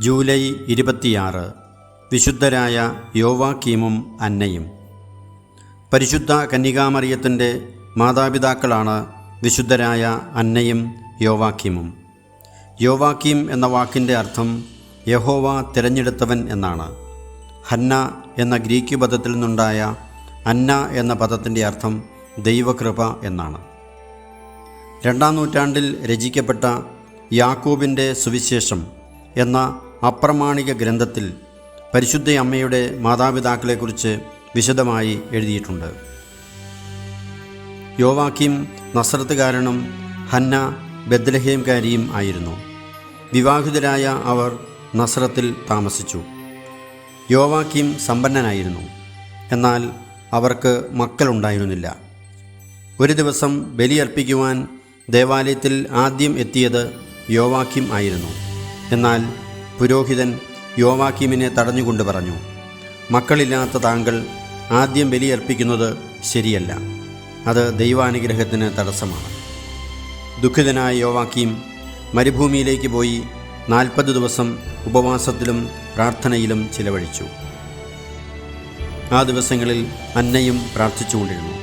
July ഇരുപത്തിയാറ് വിശുദ്ധരായ യോവാക്കീമും അന്നയും. പരിശുദ്ധ കന്യകാമറിയത്തിന്റെ മാതാപിതാക്കളാണ് വിശുദ്ധരായ അന്നയും യോവാക്കീമും. യോവാക്കീം എന്ന വാക്കിന്റെ അർത്ഥം യഹോവ തിരഞ്ഞെടുത്തവൻ എന്നാണ്. ഹന്ന എന്ന ഗ്രീക്ക് പദത്തിൽ നിന്നുണ്ടായ അന്ന എന്ന പദത്തിന്റെ അർത്ഥം ദൈവകൃപ എന്നാണ്. രണ്ടാം നൂറ്റാണ്ടിൽ രചിക്കപ്പെട്ട യാക്കൂബിന്റെ സുവിശേഷം എന്ന അപ്രമാണിക ഗ്രന്ഥത്തിൽ പരിശുദ്ധ അമ്മയുടെ മാതാപിതാക്കളെക്കുറിച്ച് വിശദമായി എഴുതിയിട്ടുണ്ട്. യോവാക്കിം നസ്രത്തുകാരനും ഹന്ന ബദ്ലഹേംകാരിയും ആയിരുന്നു. വിവാഹിതരായ അവർ നസ്രത്തിൽ താമസിച്ചു. യോവാക്കിം സമ്പന്നനായിരുന്നു. എന്നാൽ അവർക്ക് മക്കളുണ്ടായിരുന്നില്ല. ഒരു ദിവസം ബലിയർപ്പിക്കുവാൻ ദേവാലയത്തിൽ ആദ്യം എത്തിയത് യോവാക്കിം ആയിരുന്നു. എന്നാൽ പുരോഹിതൻ യോവാക്കിമിനെ തടഞ്ഞുകൊണ്ട് പറഞ്ഞു മക്കളില്ലാത്ത താങ്കൾ ആദ്യം ബലിയർപ്പിക്കുന്നത് ശരിയല്ല. അത് ദൈവാനുഗ്രഹത്തിന് തടസ്സമാണ്. ദുഃഖിതനായ യോവാക്കീം മരുഭൂമിയിലേക്ക് പോയി നാൽപ്പത് ദിവസം ഉപവാസത്തിലും പ്രാർത്ഥനയിലും ചിലവഴിച്ചു. ആ ദിവസങ്ങളിൽ അന്നയും പ്രാർത്ഥിച്ചുകൊണ്ടിരുന്നു.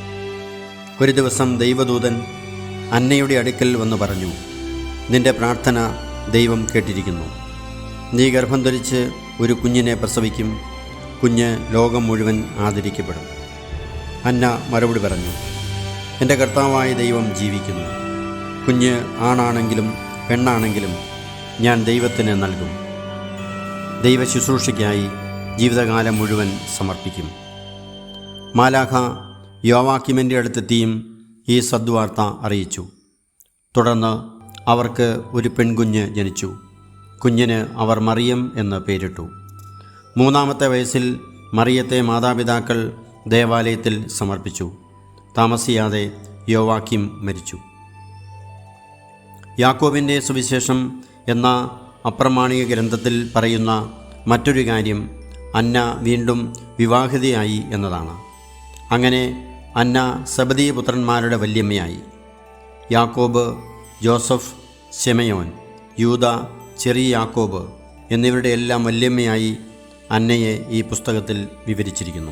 ഒരു ദിവസം ദൈവദൂതൻ അന്നയുടെ അടുക്കൽ വന്ന് പറഞ്ഞു നിന്റെ പ്രാർത്ഥന ദൈവം കേട്ടിരിക്കുന്നു. നീ ഗർഭം ധരിച്ച് ഒരു കുഞ്ഞിനെ പ്രസവിക്കും. കുഞ്ഞ് ലോകം മുഴുവൻ ആദരിക്കപ്പെടും. അന്ന മറുപടി പറഞ്ഞു എന്റെ കർത്താവായ ദൈവം ജീവിക്കുന്നു. കുഞ്ഞ് ആണാണെങ്കിലും പെണ്ണാണെങ്കിലും ഞാൻ ദൈവത്തിന് നൽകും. ദൈവ ശുശ്രൂഷയ്ക്കായി ജീവിതകാലം മുഴുവൻ സമർപ്പിക്കും. മാലാഖ യോവാക്കിമിന്റെ അടുത്തെത്തിയും ഈ സദ്വാർത്ത അറിയിച്ചു. തുടർന്ന് അവർക്ക് ഒരു പെൺകുഞ്ഞ് ജനിച്ചു. കുഞ്ഞിന് അവർ മറിയം എന്ന് പേരിട്ടു. മൂന്നാമത്തെ വയസ്സിൽ മറിയത്തെ മാതാപിതാക്കൾ ദേവാലയത്തിൽ സമർപ്പിച്ചു. താമസിയാതെ യോവാക്കിം മരിച്ചു. യാക്കോബിന്റെ സുവിശേഷം എന്ന അപ്രമാണിക ഗ്രന്ഥത്തിൽ പറയുന്ന മറ്റൊരു കാര്യം അന്ന വീണ്ടും വിവാഹിതയായി എന്നതാണ്. അങ്ങനെ അന്ന സബദീ പുത്രന്മാരുടെ വല്യമ്മയായി. യാക്കോബ് ജോസഫ് ശെമയോൻ യൂത ചെറിയ യാക്കോബ് എന്നിവരുടെ എല്ലാം വല്യമ്മയായി അന്നയെ ഈ പുസ്തകത്തിൽ വിവരിച്ചിരിക്കുന്നു.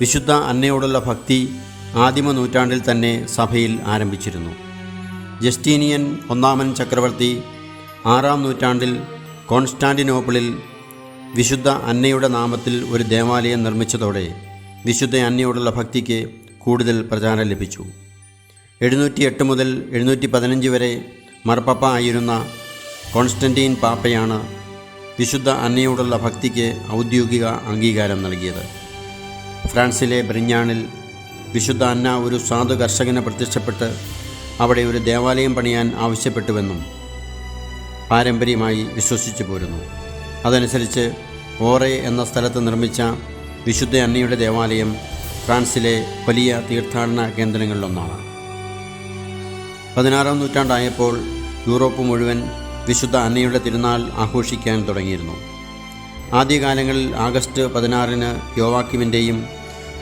വിശുദ്ധ അന്നയോടുള്ള ഭക്തി ആദിമ നൂറ്റാണ്ടിൽ തന്നെ സഭയിൽ ആരംഭിച്ചിരുന്നു. ജസ്റ്റീനിയൻ ഒന്നാമൻ ചക്രവർത്തി ആറാം നൂറ്റാണ്ടിൽ കോൺസ്റ്റാന്റിനോപ്പിളിൽ വിശുദ്ധ അന്നയുടെ നാമത്തിൽ ഒരു ദേവാലയം നിർമ്മിച്ചതോടെ വിശുദ്ധ അന്നയോടുള്ള ഭക്തിക്ക് കൂടുതൽ പ്രചാരം ലഭിച്ചു. എഴുന്നൂറ്റി എട്ട് മുതൽ എഴുന്നൂറ്റി പതിനഞ്ച് വരെ മർപ്പപ്പ ആയിരുന്ന കോൺസ്റ്റന്റീൻ പാപ്പയാണ് വിശുദ്ധ അന്നയോടുള്ള ഭക്തിക്ക് ഔദ്യോഗിക അംഗീകാരം നൽകിയത്. ഫ്രാൻസിലെ ബ്രിഞ്ഞാണിൽ വിശുദ്ധ അന്ന ഒരു സാധു കർഷകനെ പ്രത്യക്ഷപ്പെട്ട് അവിടെ ഒരു ദേവാലയം പണിയാൻ ആവശ്യപ്പെട്ടുവെന്നും പാരമ്പര്യമായി വിശ്വസിച്ചു പോരുന്നു. അതനുസരിച്ച് ഓറെ എന്ന സ്ഥലത്ത് നിർമ്മിച്ച വിശുദ്ധ അന്നയുടെ ദേവാലയം ഫ്രാൻസിലെ വലിയ തീർത്ഥാടന കേന്ദ്രങ്ങളിലൊന്നാണ്. പതിനാറാം നൂറ്റാണ്ടായപ്പോൾ യൂറോപ്പ് മുഴുവൻ വിശുദ്ധ അന്നയുടെ തിരുനാൾ ആഘോഷിക്കാൻ തുടങ്ങിയിരുന്നു. ആദ്യകാലങ്ങളിൽ ആഗസ്റ്റ് പതിനാറിന് യോവാക്കിമിന്റെയും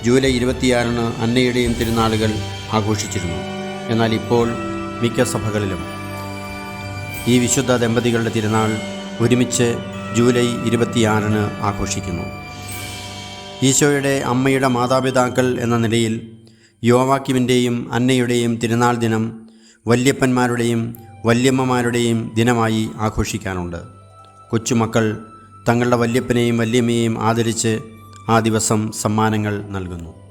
ജൂലൈ ഇരുപത്തിയാറിന് അന്നയുടെയും തിരുനാളുകൾ ആഘോഷിച്ചിരുന്നു. എന്നാൽ ഇപ്പോൾ മിക്ക സഭകളിലും ഈ വിശുദ്ധ ദമ്പതികളുടെ തിരുനാൾ ഒരുമിച്ച് ജൂലൈ ഇരുപത്തിയാറിന് ആഘോഷിക്കുന്നു. ഈശോയുടെ അമ്മയുടെ മാതാപിതാക്കൾ എന്ന നിലയിൽ യോവാക്കിമിന്റെയും അന്നയുടെയും തിരുനാൾ ദിനം വല്യപ്പന്മാരുടെയും വല്യമ്മമാരുടെയും ദിനമായി ആഘോഷിക്കാനുണ്ട്. കൊച്ചുമക്കൾ തങ്ങളുടെ വല്യപ്പനെയും വല്യമ്മയെയും ആദരിച്ച് ആ ദിവസം സമ്മാനങ്ങൾ നൽകുന്നു.